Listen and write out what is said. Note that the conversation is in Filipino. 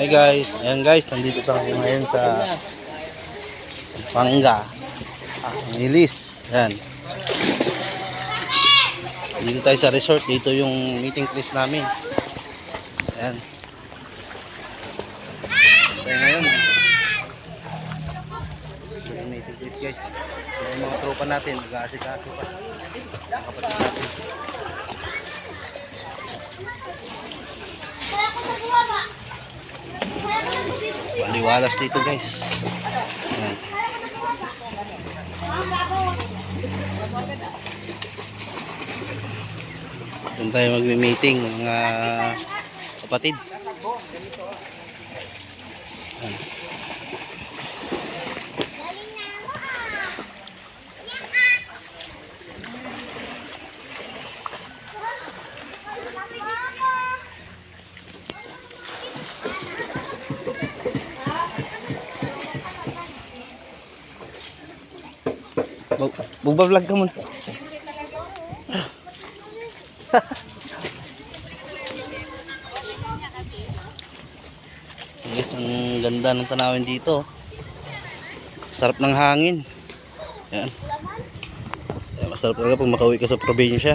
Hey guys, ayan guys, nandito tayo ngayon sa Panga. Ah, Nilis. Ayan. Dito tayo sa resort, dito yung meeting place namin. Ayan. Tayo ngayon. Ito yung meeting place guys. Ito yung mga tropa natin, mag-aasikaso pa. Kapatid natin. Maliwalas dito guys. Ayan. Doon tayo magme-meeting mga kapatid. Ayan. Magbablog ka muna. Guys, ang ganda ng tanawin dito. Sarap ng hangin. Yan, masarap talaga pag makauwi ka sa probinsya.